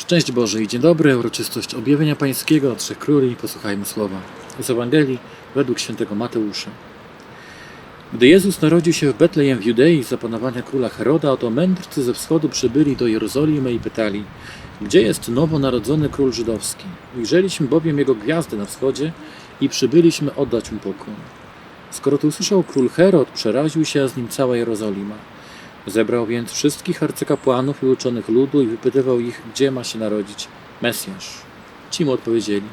Szczęść Boże i dzień dobry, uroczystość objawienia Pańskiego, Trzech Króli, posłuchajmy słowa. Z Ewangelii według świętego Mateusza. Gdy Jezus narodził się w Betlejem w Judei za panowania króla Heroda, oto mędrcy ze wschodu przybyli do Jerozolimy i pytali, gdzie jest nowonarodzony król żydowski? Ujrzeliśmy bowiem jego gwiazdę na wschodzie i przybyliśmy oddać mu pokłon. Skoro to usłyszał król Herod, przeraził się, a z nim cała Jerozolima. Zebrał więc wszystkich arcykapłanów i uczonych ludu i wypytywał ich, gdzie ma się narodzić Mesjasz. Ci mu odpowiedzieli,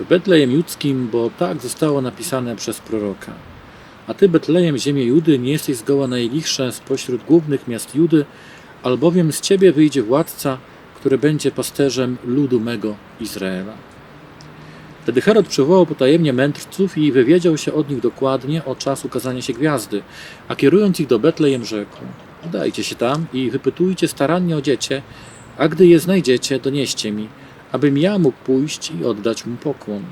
w Betlejem Judzkim, bo tak zostało napisane przez proroka. A ty, Betlejem, ziemię Judy, nie jesteś zgoła najlichsza spośród głównych miast Judy, albowiem z ciebie wyjdzie władca, który będzie pasterzem ludu mego Izraela. Wtedy Herod przywołał potajemnie mędrców i wywiedział się od nich dokładnie o czas ukazania się gwiazdy, a kierując ich do Betlejem rzekł: Udajcie się tam i wypytujcie starannie o dziecię, a gdy je znajdziecie, donieście mi, abym ja mógł pójść i oddać mu pokłon.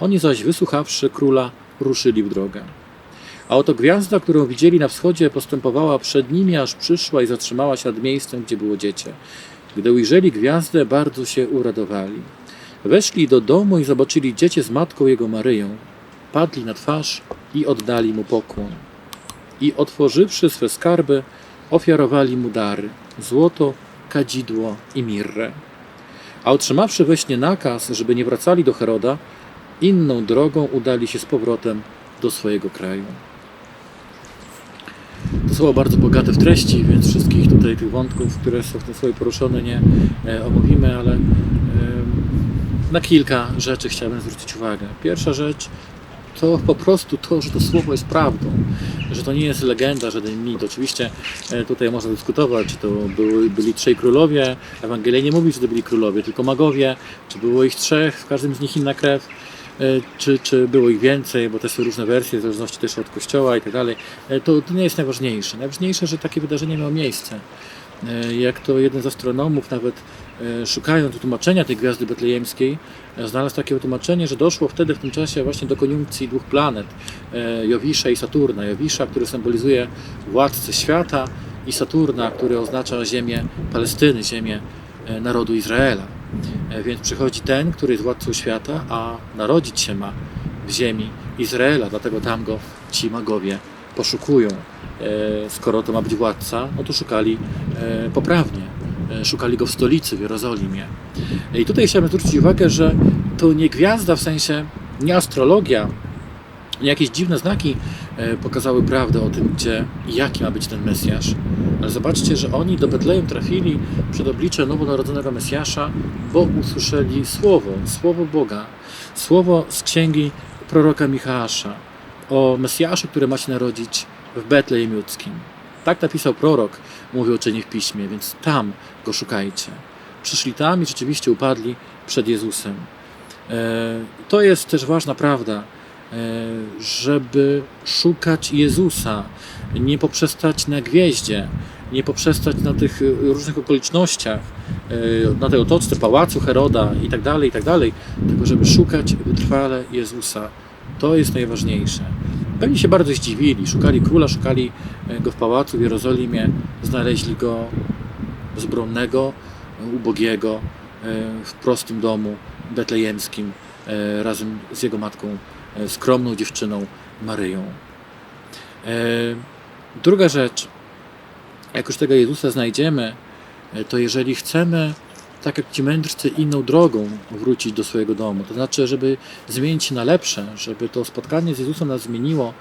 Oni zaś, wysłuchawszy króla, ruszyli w drogę. A oto gwiazda, którą widzieli na wschodzie, postępowała przed nimi, aż przyszła i zatrzymała się nad miejscem, gdzie było dziecię. Gdy ujrzeli gwiazdę, bardzo się uradowali. Weszli do domu i zobaczyli dziecię z matką jego Maryją. Padli na twarz i oddali mu pokłon. I otworzywszy swe skarby, ofiarowali mu dary: złoto, kadzidło i mirrę. A otrzymawszy we śnie nakaz, żeby nie wracali do Heroda, inną drogą udali się z powrotem do swojego kraju. To słowo bardzo bogate w treści, więc wszystkich tutaj tych wątków, które są w tym słowie poruszone, nie e, omówimy, ale na kilka rzeczy chciałbym zwrócić uwagę. Pierwsza rzecz to po prostu to, że to słowo jest prawdą, że to nie jest legenda, żaden mit. Oczywiście e, tutaj można dyskutować, czy to były, byli trzej królowie. Ewangelia nie mówi, że to byli królowie, tylko magowie, czy było ich trzech, w każdym z nich inna krew. e, Czy, czy było ich więcej, bo też są różne wersje, w zależności też od kościoła i tak dalej. E, To, to nie jest najważniejsze. Najważniejsze, że takie wydarzenie miało miejsce. Jak to jeden z astronomów nawet szukając tłumaczenia tej gwiazdy betlejemskiej, e, znalazł takie tłumaczenie, że doszło wtedy w tym czasie właśnie do koniunkcji dwóch planet, e, Jowisza i Saturna. Jowisza, który symbolizuje władcę świata i Saturna, który oznacza ziemię Palestyny, ziemię e, narodu Izraela. E, Więc przychodzi ten, który jest władcą świata, a narodzić się ma w ziemi Izraela, dlatego tam go ci magowie poszukują. E, Skoro to ma być władca, no to szukali e, poprawnie. E, Szukali go w stolicy, w Jerozolimie. E, I tutaj chciałbym zwrócić uwagę, że to nie gwiazda w sensie, nie astrologia, nie jakieś dziwne znaki e, pokazały prawdę o tym, gdzie i jaki ma być ten Mesjasz. Ale zobaczcie, że oni do Betlejem trafili przed oblicze nowonarodzonego Mesjasza, bo usłyszeli słowo, słowo Boga, słowo z księgi proroka Michała o Mesjaszu, który ma się narodzić w Betlejem Judzkim. Tak napisał prorok, mówił czyni w piśmie, więc tam go szukajcie. Przyszli tam i rzeczywiście upadli przed Jezusem. E, To jest też ważna prawda, e, żeby szukać Jezusa, nie poprzestać na gwieździe, nie poprzestać na tych różnych okolicznościach, e, na tej otoczce pałacu Heroda i tak dalej, i tak tylko żeby szukać wytrwale Jezusa. To jest najważniejsze. Pewnie się bardzo zdziwili, szukali króla, szukali e, go w pałacu w Jerozolimie, znaleźli go bezbronnego, ubogiego, e, w prostym domu betlejemskim, e, razem z jego matką, e, skromną dziewczyną Maryją. E, Druga rzecz, jak już tego Jezusa znajdziemy, e, to jeżeli chcemy, tak jak ci mędrcy, inną drogą wrócić do swojego domu, to znaczy, żeby zmienić się na lepsze, żeby to spotkanie z Jezusem nas zmieniło,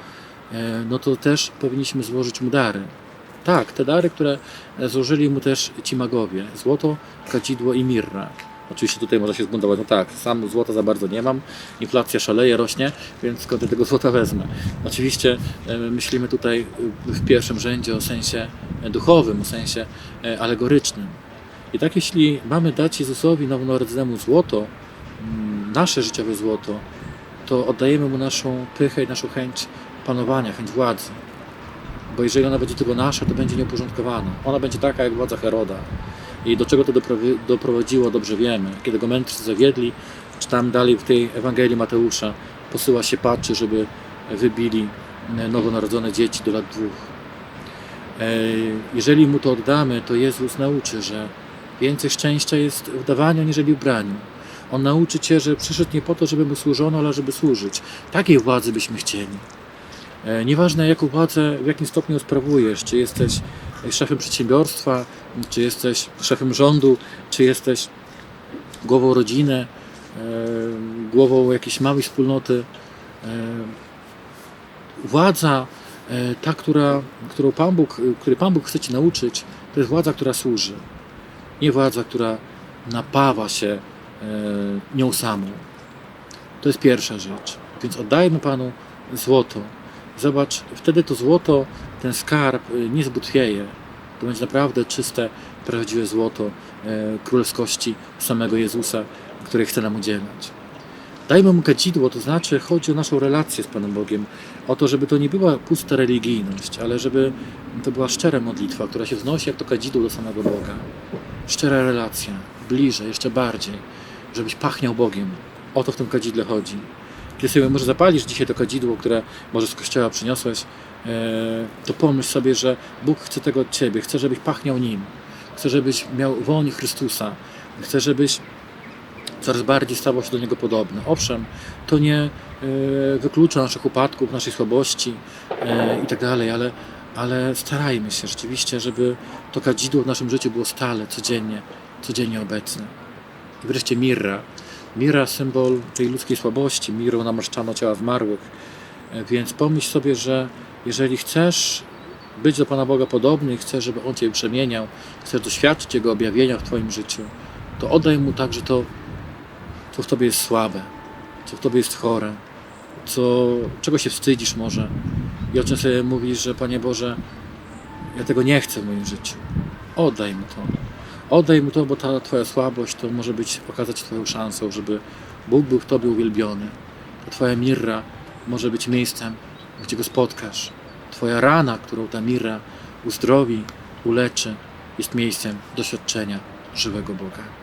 e, no to też powinniśmy złożyć mu dary. Tak, te dary, które złożyli mu też ci magowie. Złoto, kadzidło i mirra. Oczywiście tutaj można się zbuntować, no tak, sam złota za bardzo nie mam, inflacja szaleje, rośnie, więc skąd tego złota wezmę? Oczywiście e, myślimy tutaj w pierwszym rzędzie o sensie duchowym, o sensie e, alegorycznym. I tak jeśli mamy dać Jezusowi nowonarodzonemu złoto, mm, nasze życiowe złoto, to oddajemy mu naszą pychę i naszą chęć panowania, chęć władzy. Bo jeżeli ona będzie tylko nasza, to będzie nieuporządkowana. Ona będzie taka jak władza Heroda. I do czego to doprowadziło, dobrze wiemy. Kiedy go mędrcy zawiedli, czy tam dalej w tej Ewangelii Mateusza posyła się patrzy, żeby wybili e, nowonarodzone dzieci do lat dwóch. E, Jeżeli mu to oddamy, to Jezus nauczy, że Więcej szczęścia jest w dawaniu, aniżeli w braniu. On nauczy Cię, że przyszedł nie po to, żeby mu służono, ale żeby służyć. Takiej władzy byśmy chcieli. E, Nieważne jaką władzę, w jakim stopniu sprawujesz, czy jesteś szefem przedsiębiorstwa, czy jesteś szefem rządu, czy jesteś głową rodziny, e, głową jakiejś małej wspólnoty. E, Władza, ta, która, którą Pan Bóg, której Pan Bóg chce Ci nauczyć, to jest władza, która służy. Nie władza, która napawa się e, nią samą. To jest pierwsza rzecz. Więc oddajmy Panu złoto. Zobacz, wtedy to złoto, ten skarb y, nie zbutwieje. To będzie naprawdę czyste, prawdziwe złoto e, królewskości samego Jezusa, które chce nam udzielać. Dajmy mu kadzidło, to znaczy chodzi o naszą relację z Panem Bogiem, o to, żeby to nie była pusta religijność, ale żeby to była szczera modlitwa, która się wznosi jak to kadzidło do samego Boga. Szczera relacja, bliżej, jeszcze bardziej, żebyś pachniał Bogiem. O to w tym kadzidle chodzi. Kiedy sobie może zapalisz dzisiaj to kadzidło, które może z kościoła przyniosłeś, e, to pomyśl sobie, że Bóg chce tego od Ciebie, chce, żebyś pachniał Nim, chce, żebyś miał woń Chrystusa, chce, żebyś coraz bardziej stawał się do Niego podobny. Owszem, to nie e, wyklucza naszych upadków, naszej słabości e, i tak ale, ale starajmy się rzeczywiście, żeby to kadzidło w naszym życiu było stale, codziennie, codziennie obecne. I wreszcie mirra. Mirra symbol tej ludzkiej słabości, mirą namaszczano ciała zmarłych. E, Więc pomyśl sobie, że jeżeli chcesz być do Pana Boga podobny, chcesz, żeby On Cię przemieniał, chcesz doświadczyć Jego objawienia w Twoim życiu, to oddaj Mu także to, co w Tobie jest słabe, co w Tobie jest chore, co, czego się wstydzisz może i o czym sobie mówisz, że Panie Boże, ja tego nie chcę w moim życiu. Oddaj Mu to. Oddaj Mu to, bo ta Twoja słabość to może być, okazać Twoją szansą, żeby Bóg był w Tobie uwielbiony. Ta Twoja mirra może być miejscem, gdzie Go spotkasz. Twoja rana, którą ta mirra uzdrowi, uleczy, jest miejscem doświadczenia żywego Boga.